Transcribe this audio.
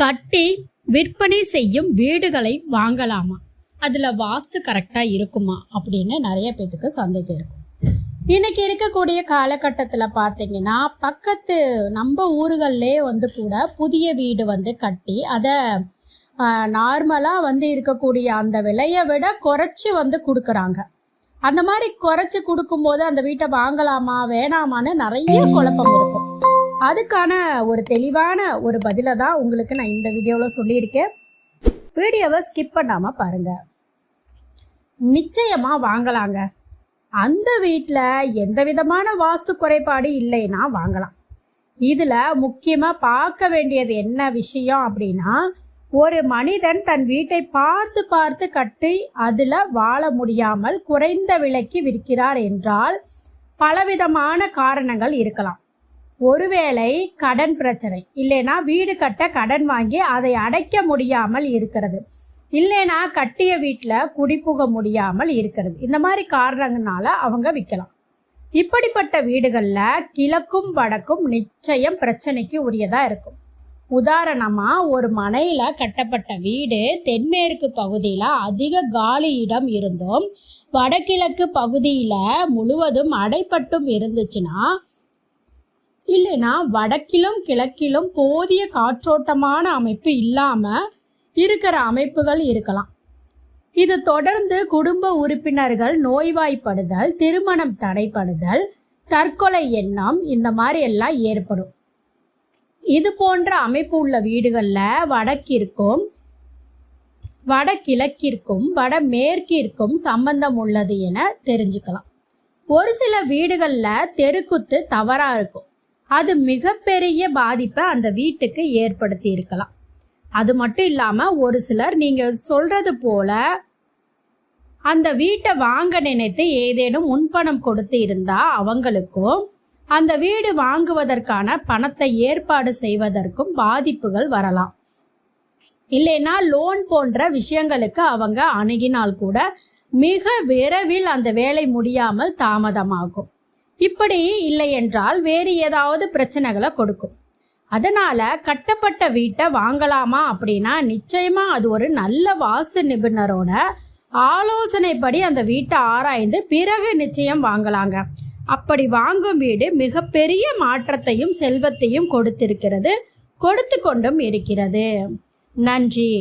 கட்டி விற்பனை செய்யும் வீடுகளை வாங்கலாமா? அதில் வாஸ்து கரெக்டாக இருக்குமா? அப்படின்னு நிறைய பேத்துக்கு சந்தேகம் இருக்கும். இன்னைக்கு இருக்கக்கூடிய காலகட்டத்தில் பார்த்தீங்கன்னா பக்கத்து நம்ம ஊர்கள்லே வந்து கூட புதிய வீடு வந்து கட்டி அதை நார்மலாக வந்து இருக்கக்கூடிய அந்த விலையை விட குறைச்சி வந்து கொடுக்குறாங்க. அந்த மாதிரி குறைச்சி கொடுக்கும்போது அந்த வீட்டை வாங்கலாமா வேணாமான்னு நிறைய குழப்பம் இருக்கும். அதுக்கான ஒரு தெளிவான ஒரு பதிலை தான் உங்களுக்கு நான் இந்த வீடியோவில் சொல்லியிருக்கேன். வீடியோவை ஸ்கிப் பண்ணாமல் பாருங்கள் நிச்சயமாக வாங்கலாங்க. அந்த வீட்டில் எந்த விதமான வாஸ்து குறைபாடு இல்லைன்னா வாங்கலாம். இதில் முக்கியமாக பார்க்க வேண்டியது என்ன விஷயம் அப்படின்னா ஒரு மனிதன் தன் வீட்டை பார்த்து பார்த்து கட்டி அதில் வாழ முடியாமல் குறைந்த விலைக்கு விற்கிறார் என்றால் பலவிதமான காரணங்கள் இருக்கலாம். ஒருவேளை கடன் பிரச்சனை இல்லைன்னா வீடு கட்ட கடன் வாங்கி அதை அடைக்க முடியாமல் இருக்கிறது. இல்லைனா கட்டிய வீட்டில் குடிப்புக முடியாமல் இருக்கிறது. இந்த மாதிரி காரணங்களால அவங்க விற்கலாம். இப்படிப்பட்ட வீடுகளில் கிழக்கும் வடக்கும் நிச்சயம் பிரச்சனைக்கு உரியதாக இருக்கும். உதாரணமாக ஒரு மனையில் கட்டப்பட்ட வீடு தென்மேற்கு பகுதியில் அதிக காலி இடம் இருந்தும் வடகிழக்கு பகுதியில் முழுவதும் அடைப்பட்டும் இருந்துச்சுன்னா இல்லைன்னா வடக்கிலும் கிழக்கிலும் போதிய காற்றோட்டமான அமைப்பு இல்லாமல் இருக்கிற அமைப்புகள் இருக்கலாம். இது தொடர்ந்து குடும்ப உறுப்பினர்கள் நோய்வாய்ப்படுதல் திருமணம் தடைப்படுதல் தற்கொலை எண்ணம் இந்த மாதிரி எல்லாம் ஏற்படும். இது போன்ற அமைப்பு உள்ள வீடுகளில் வடக்கிற்கும் வடகிழக்கிற்கும் வடமேற்கிற்கும் சம்பந்தம் உள்ளது என தெரிஞ்சுக்கலாம். ஒரு சில வீடுகளில் தெருக்குத்து தவறாக இருக்கும். அது மிகப்பெரிய பாதிப்பை அந்த வீட்டுக்கு ஏற்படுத்தி இருக்கலாம். அது மட்டும் இல்லாமல் ஒரு சிலர் நீங்கள் சொல்கிறது போல அந்த வீட்டை வாங்க நினைத்து ஏதேனும் முன்பணம் கொடுத்து இருந்தால் அவங்களுக்கும் அந்த வீடு வாங்குவதற்கான பணத்தை ஏற்பாடு செய்வதற்கும் பாதிப்புகள் வரலாம். இல்லைன்னா லோன் போன்ற விஷயங்களுக்கு அவங்க அணுகினால் கூட மிக விரைவில் அந்த வேலை முடியாமல் தாமதமாகும். இப்படி இல்லை என்றால் வேறு ஏதாவது பிரச்சனைகளை கொடுக்கும். அதனால கட்டப்பட்ட வீட்டை வாங்கலாமா அப்படின்னா நிச்சயமா அது ஒரு நல்ல வாஸ்து நிபுணரோட ஆலோசனைப்படி அந்த வீட்டை ஆராய்ந்து பிறகு நிச்சயம் வாங்கலாங்க. அப்படி வாங்கும் வீடு மிகப்பெரிய மாற்றத்தையும் செல்வத்தையும் கொடுத்திருக்கிறது கொடுத்து கொண்டும் இருக்கிறது. நன்றி.